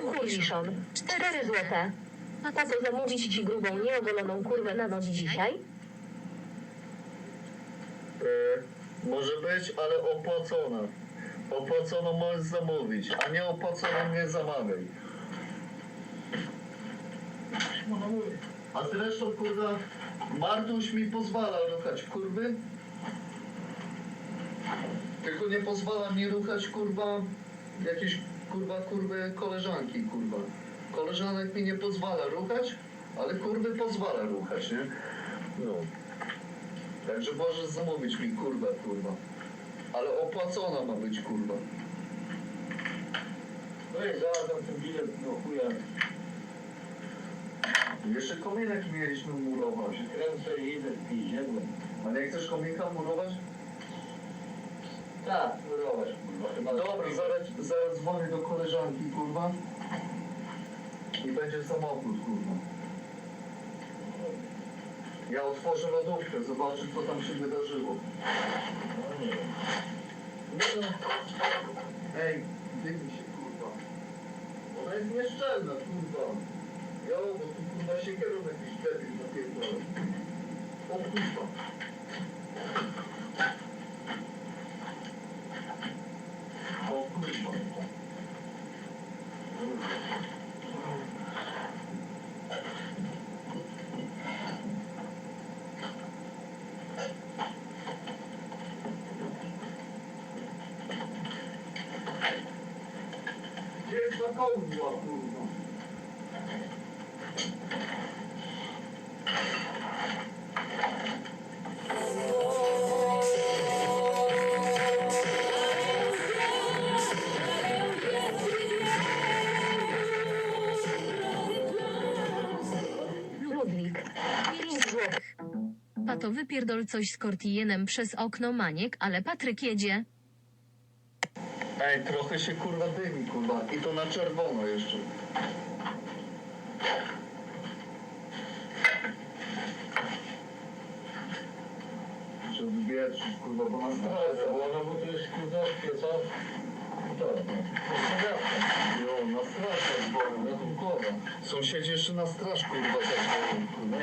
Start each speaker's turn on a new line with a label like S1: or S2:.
S1: Kurwiszon, 4 złote. A tato zamówić ci grubą, nieogoloną kurwę na noc dzisiaj?
S2: E, może być, ale opłacona. Opłaconą możesz zamówić, a nie opłaconą nie zamawiaj. A zresztą kurwa, Martuś mi pozwala ruchać kurwy. Tylko nie pozwala mi ruchać kurwa jakieś kurwa kurwy koleżanki kurwa. Koleżanek mi nie pozwala ruchać, ale kurwy pozwala ruchać, nie? No. Także możesz zamówić mi kurwa, kurwa. Ale opłacona ma być kurwa.
S3: No i zaraz ten bilet do chuja
S2: Jeszcze kominek mieliśmy murować.
S3: kręcę i idę w piździedłem.
S2: A nie chcesz kominka murować?
S3: Tak, murować kurwa. Chyba
S2: Dobra, zaraz, zaraz dzwonię do koleżanki kurwa. I będzie samochód kurwa. Ja otworzę lodówkę, zobaczę co tam się wydarzyło.
S3: No nie wiem.
S2: No. Ej, dymi się kurwa. Ona jest nieszczelna kurwa. Jo, bo tu kurwa się kieruje jakiś debil napierdolę. O kurwa. O kurwa. Gdzie kołdra kurwa?
S1: Ludwik, 5 złotych.
S4: Pato wypierdol coś z Cortienem przez okno Maniek, ale Patryk jedzie.
S2: Ej, trochę się kurwa dymi kurwa. I to na czerwono jeszcze. Żeby wietrzyć kurwa, bo nas
S3: No,
S2: straża.
S3: bo ona bo to jest kurwa pieca. To,
S2: Jo, na straż dzwonią, ratunkowa. Sąsiedzi jeszcze na straż kurwa zaczęli, kurwa.